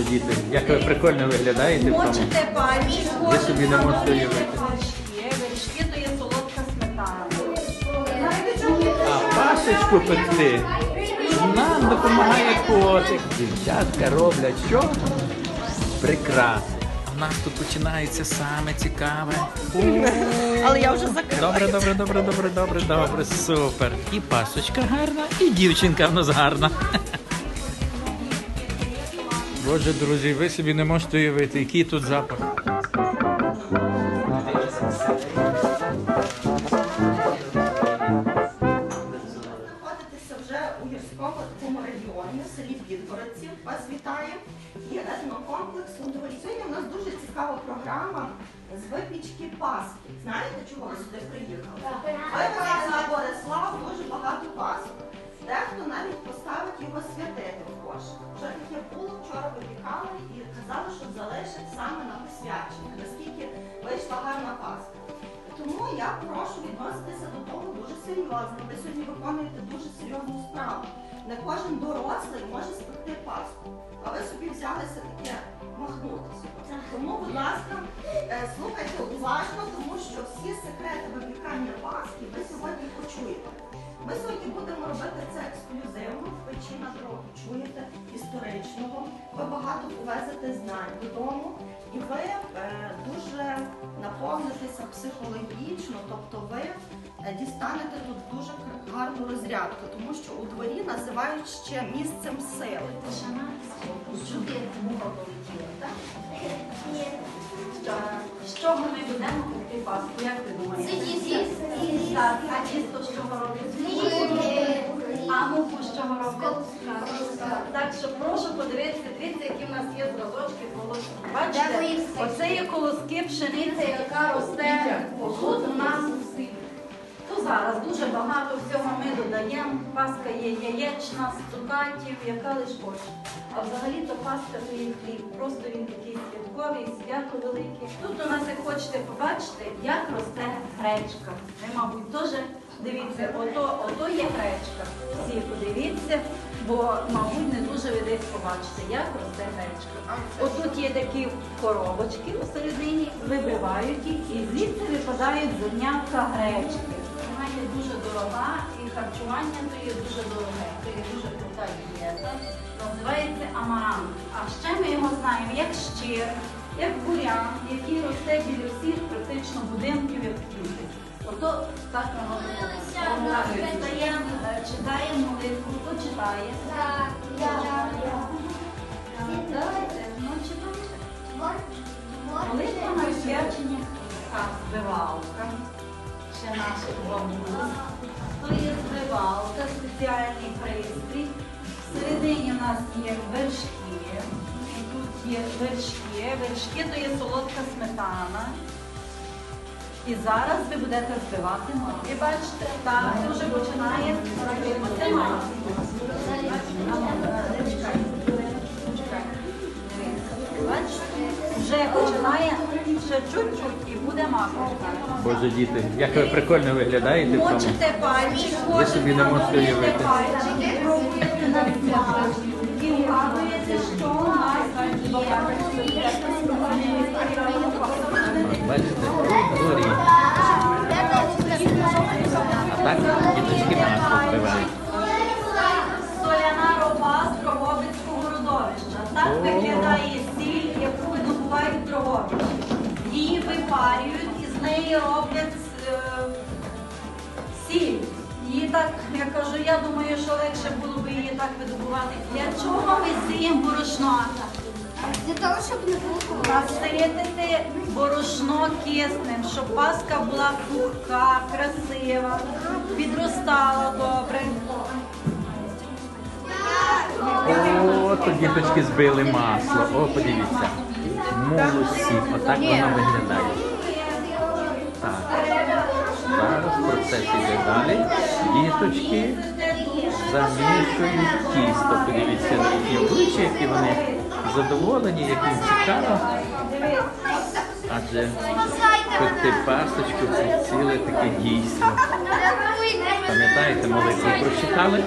Діти, як ви прикольно виглядаєте. Мочите пальчик, Ви собі не можете уявити. вершки. То є солодка сметана. А пасочку пекти нам допомагає котик. Дівчатка роблять що? Прикраси. У нас тут починається саме цікаве. Але я вже закрила. Добре, добре, добре, добре, добре, добре, супер. І пасочка гарна, і дівчинка в нас гарна. Боже, друзі, ви собі не можете уявити, який тут запах. знаходитеся вже у гірському такому регіоні, в селі Підгородці. Вас вітає. І етнокомплекс у дворі. Сьогодні у нас дуже цікава програма з випічки Пасхи. Знаєте, чого ви сюди приїхали? Було, і казали, що залишать саме на посвячення, наскільки вийшла гарна Пасха. Тому я прошу відноситися до того дуже серйозно. Ви сьогодні виконуєте дуже серйозну справу. Не кожен дорослий може спекти паску. А ви собі взялися таке махнутися. Тому, будь ласка, е, слухайте уважно, тому що всі секрети випікання паски ви сьогодні почуєте. Ми сьогодні будемо робити це ексклюзивно історичного. Ви багато повезете знань додому, і ви е, дуже наповнитеся психологічно, тобто ви е, дістанете тут дуже гарну розрядку, тому що у дворі називають ще місцем сили. Сюди муха полетіла, так? З чого ми будемо пекти паску? Як ти думаєш? Так, а тісто з чого роблять? А муку з чого роблять? Так що прошу подивитися, дивіться, які в нас є зразочки колоски. Бачите, оце є колоски пшениці, яка росте тут у нас у селі. То зараз дуже багато всього ми додаємо. Паска є яєчна, з цукатів, яка лиш хоче. А взагалі-то паска то є хліб. Просто він такий святковий, свято велике. Тут у нас, як хочете побачити, як росте гречка. Ви, мабуть, теж дивіться, ото, ото є гречка. Всі подивіться, бо, мабуть, не дуже ви десь побачите, як росте гречка. Отут є такі коробочки всередині, вибивають їх і звідси випадають зернятка гречки. Вона є дуже дорога і харчування то є дуже дороге. Це є дуже крута дієта. Називається амарант. А ще ми його знаємо як щир, як бурян, який росте біля всіх практично будинків, як квіти. Ото так Читаємо, читаємо молитву. Хто читає? Давайте, ну читайте. Молитва на освячення збивалка. Ще наша бомба. То є збивалка, спеціальний пристрій. Всередині у нас є вершки. Тут є вершки. Вершки то є солодка сметана. І зараз ви будете збивати ноги. Бачите, так, це вже починає. Потримайте. Бачите, вже починає ще чуть-чуть і буде макушка. Боже, діти, як ви прикольно виглядаєте в тому. Мочите пальчик, Ви собі не можете уявити. пальчики, пробуєте на взяти. І вгадуєте, що у нас є. Бачите, у дворі. А так діточки масло вбивають. Соляна роба з Дрогобицького родовища. Так виглядає сіль, яку видобувають в Дрогобичі. Її випарюють і з неї роблять е, сіль. Її так, я кажу, я думаю, що легше було б її так видобувати. Для чого ми сіємо борошно? Для того, щоб не було Наситити борошно киснем, щоб паска була пухка, красива, підростала добре. О, то діточки збили масло. О, подивіться. Молодці. Отак воно виглядає. Так. Зараз процес іде далі. Діточки замішують тісто. Подивіться на їхні обличчя, які вони задоволені, як їм цікаво. Адже пекти пасочку це ціле таке дійство. Пам'ятаєте, молитву прочитали?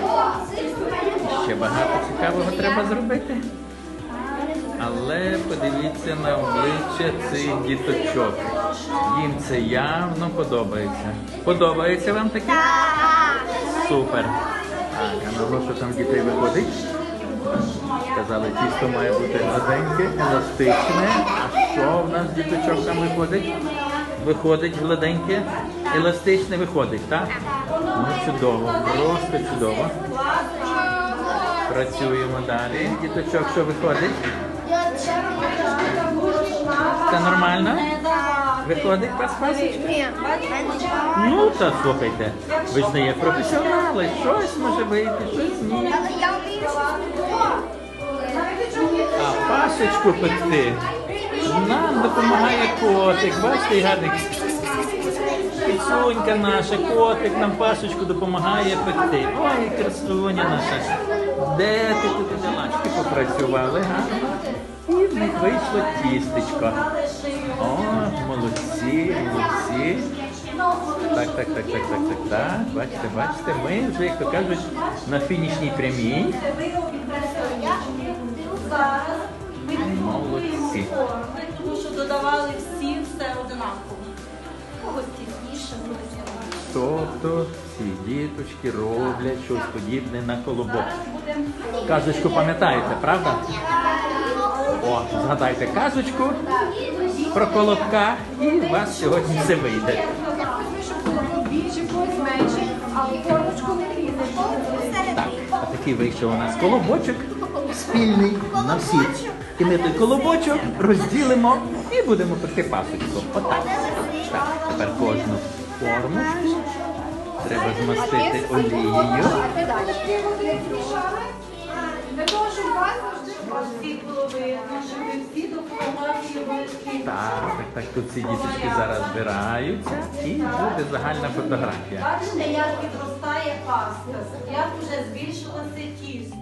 Ще багато цікавого треба зробити. Але подивіться на обличчя цих діточок. Їм це явно подобається. Подобається вам таке? Супер. Так, а на що там дітей виходить? Сказали, тісто має бути гладеньке, еластичне. А що в нас діточок там виходить? Виходить гладеньке, еластичне виходить, так? Ну чудово, просто чудово. Працюємо далі. Діточок, що виходить? Це нормально? Виходить без пасочки? Ні. Ну та слухайте, ви ж не є професіонали, щось може вийти, щось ні. Але я вмію. Пасочку пекти нам допомагає котик. Бачите, гадик. Кицюнька наша, котик нам пасочку допомагає пекти. Ой, красуня наша. Де ти тут взялачки попрацювали, гарно? І в них вийшло тістечко. О, молодці, молодці. Так, так, так, так, так, так, так. Бачите, бачите, ми вже, як то кажуть, на фінішній прямій. Зараз ми Молодці. форми, тому що додавали всі все одинаково. Когось тісніше, когось тісніше. Тобто ці діточки роблять щось подібне на колобок. Зараз будемо Казочку пам'ятаєте, правда? О, згадайте казочку про колобка і у вас сьогодні все вийде. щоб було більше, когось менше, але формочку не різати. Так, а такий вийшов у нас колобочок спільний на всіх. І ми той колобочок розділимо і будемо пекти пасочку. Отак. Так, тепер кожну формочку треба змастити олією. Для того, щоб ви всі допомагали Так, так, так, тут ці діточки зараз збираються і буде загальна фотографія. Бачите, як підростає паста, як вже збільшилося тісто.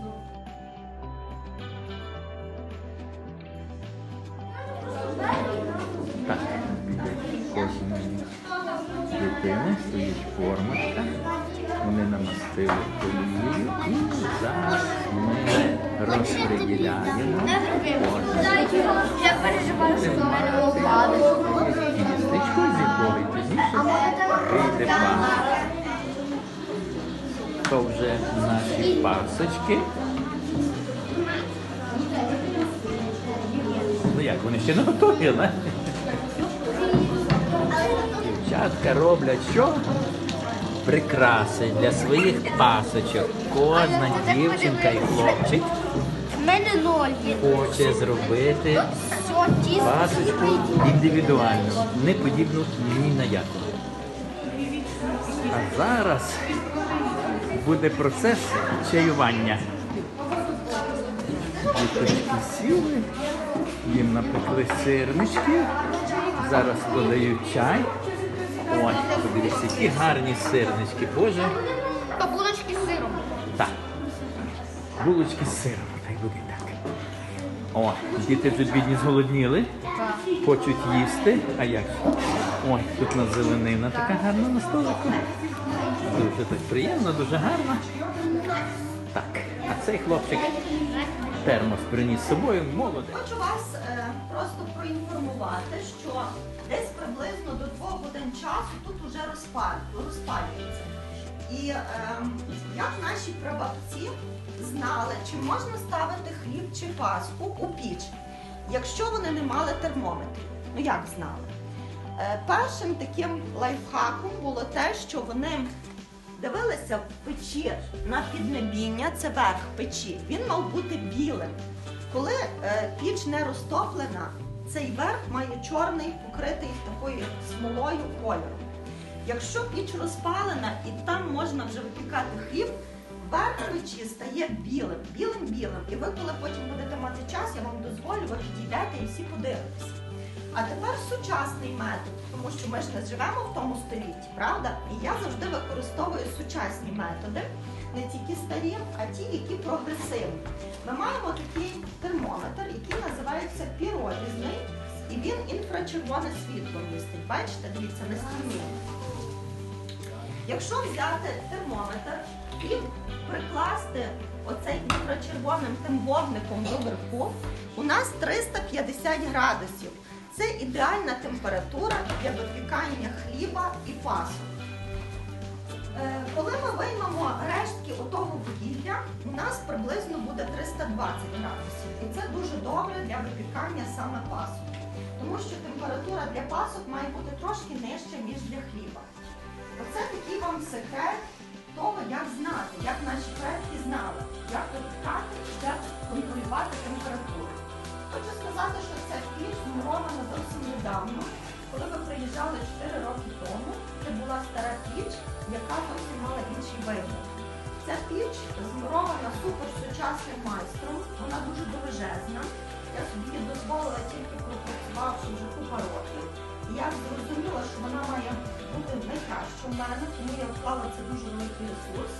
Так, кожної дитини стоїть формочка. Вони намастили олією і зараз розподіляємо Я переживаю, що до мене упаде. кістечку, з якої пізніше вийде паста. То вже наші пасочки. Ну як, вони ще не готові, не? Дівчатка роблять що? Прикраси для своїх пасочок. Кожна дівчинка і хлопчик В мене ноль є. хоче зробити Все, пасочку індивідуальну, не подібну ні на яку. А зараз буде процес чаювання. Діточки сіли, їм напекли сирнички, зараз подають чай. Ой, подивіться, які гарні сирнички. Боже, Та булочки з сиром. так. Булочки з сиром. О, діти вже бідні зголодніли. Хочуть їсти. А як? Ой, тут у нас зеленина така гарна на столику. Дуже так приємно, дуже гарно. Так, а цей хлопчик термос приніс з собою, молодець. Хочу вас е, просто проінформувати, що десь приблизно до двох годин часу тут уже розпалюється. І е, як наші прабабці знали, чи можна ставити хліб чи паску у піч, якщо вони не мали термометрів. Ну як знали? Е, першим таким лайфхаком було те, що вони дивилися в печі на піднебіння, це верх печі. Він мав бути білим. Коли е, піч не розтоплена, цей верх має чорний, покритий такою смолою кольором. Якщо піч розпалена і там можна вже випікати хліб, верх печі стає білим, білим-білим. І ви, коли потім будете мати час, я вам дозволю, ви підійдете і всі подивитесь. А тепер сучасний метод, тому що ми ж не живемо в тому столітті, правда? І я завжди використовую сучасні методи, не тільки старі, а ті, які прогресивні. Ми маємо такий термометр, який називається піролізний, і він інфрачервоне світло містить. Бачите, дивіться на стіні. Якщо взяти термометр і прикласти оцей інфрачервоним тим вогником до верху, у нас 350 градусів. Це ідеальна температура для випікання хліба і пасок. Е, Коли ми виймемо рештки отого вугілля, у нас приблизно буде 320 градусів. І це дуже добре для випікання саме пасок. Тому що температура для пасок має бути трошки нижча, ніж для хліба. Оце такий вам секрет того, як знати, як наші предки знали, як випікати, як контролювати температуру. Хочу сказати, що ця піч змурована зовсім недавно. Коли ви приїжджали 4 роки тому, це була стара піч, яка зовсім мала інший вигляд. Ця піч змурована супер сучасним майстром, вона дуже довжезна. Я собі дозволила тільки пропрацювавши вже купа років. Я зрозуміла, що вона має бути найкраща в мене, тому я вклала це дуже великий ресурс.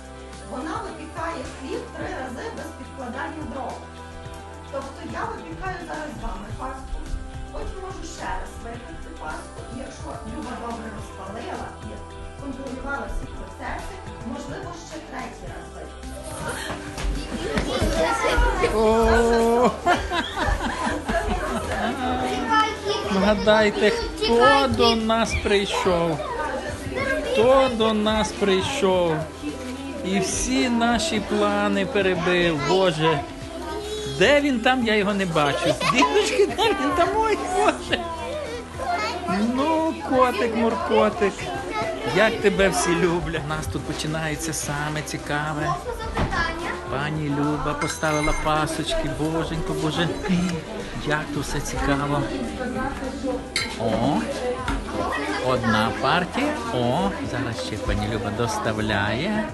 Вона випікає хліб три рази без підкладання дров. Тобто я випікаю зараз з вами пасту, потім можу ще раз випекти пасту, і якщо Люба добре розпалила і контролювала всі процеси, можливо, ще третій раз випекти. О, Вгадайте, хто до нас прийшов? Хто до нас прийшов? І всі наші плани перебив. Боже. Де він там? Я його не бачу. Діточки, де він там? Ой, Боже. Ну, котик, муркотик. Як тебе всі люблять. У нас тут починається саме цікаве. Пані Люба поставила пасочки, боженько, боже, як тут все цікаво. О, одна партія. О, зараз ще пані Люба доставляє.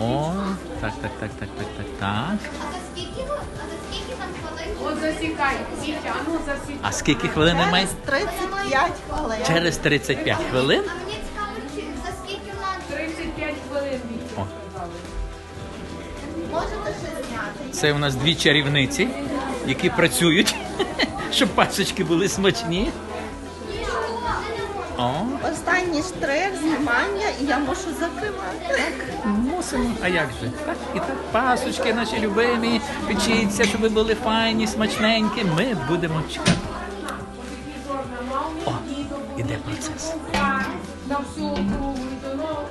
О, так, так, так, так, так, так, так. От засікай. Вітя, а ну засікай. А скільки хвилин немає? Через 35 хвилин. Через 35 хвилин. А мені цікаво, за скільки вона 35 хвилин О. Можете ще зняти. Це у нас дві чарівниці, які працюють, щоб пасочки були смачні. О, Останній штрих знімання, і я мушу закривати. Мусимо. А як же? Так, і так, пасочки наші любимі, печіться, щоб ви були файні, смачненькі. Ми будемо чекати. О, іде процес. На всю округу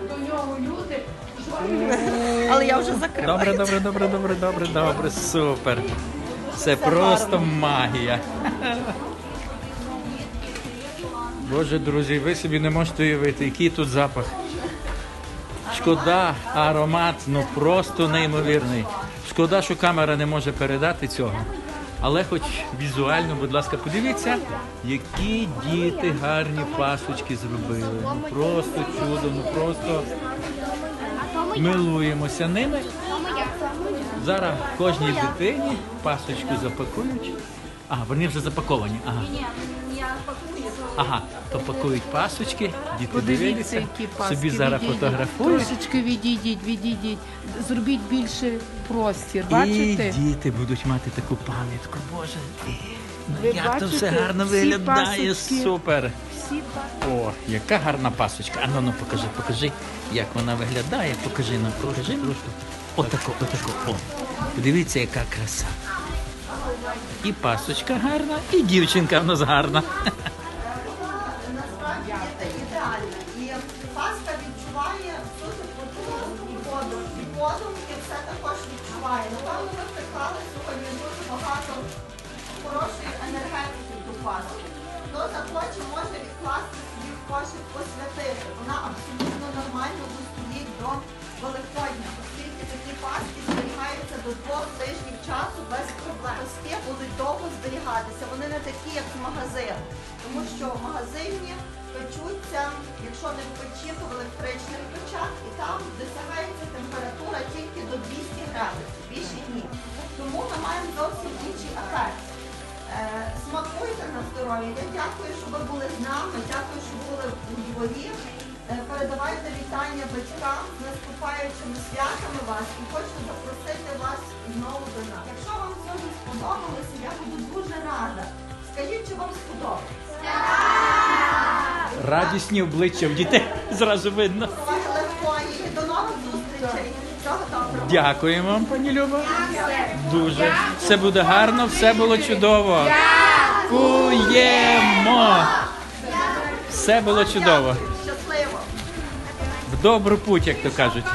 до, нього люди. Але я вже закрила. Добре, добре, добре, добре, добре, добре, супер. Це просто магія. Боже, друзі, ви собі не можете уявити, який тут запах. Шкода, аромат, ну просто неймовірний. Шкода, що камера не може передати цього. Але хоч візуально, будь ласка, подивіться, які діти гарні пасочки зробили. Ну просто чудо, ну просто милуємося ними. Зараз кожній дитині пасочку запакують. Ага, вони вже запаковані. Ага. Ага, то пакують пасочки, діти Подивіться, дивляться, які паски. собі зараз відійдіть. фотографують. Трошечки відійдіть, відійдіть. Зробіть більше простір. І діти будуть мати таку пам'ятку. Боже, ну, Ви як то бачите, все гарно всі виглядає, пасочки? супер. Всі О, яка гарна пасочка. А ну, ну покажи, покажи, як вона виглядає. Покажи нам, покажи нам. Отако, отако. О. Подивіться, яка краса. І пасочка гарна, і дівчинка в нас гарна. Хто захоче, може відкласти собі в кошик посвятити. Вона абсолютно нормально достоїть до Великодня, оскільки такі паски зберігаються до двох тижнів часу без проблем. Паски будуть довго зберігатися. Вони не такі, як з магазину. Тому що в магазині печуться, якщо не в печі, то в електричних печах, і там досягається температура тільки до 200 градусів, більше ні. Тому ми маємо зовсім інший ефект. Смакуйте на здоров'я. Я дякую, що ви були з нами. Дякую, що були у дворі. Передавайте вітання батькам з наступаючими святами вас і хочу запросити вас знову до нас. Якщо вам сьогодні сподобалося, я буду дуже рада. Скажіть, чи вам сподобалося? Радісні обличчя в дітей зразу видно. До нових зустрічей. До Дякуємо, пані Люба. Дуже. Все буде гарно, все було чудово. Дякуємо. Все було чудово. Добру путь, як то кажуть.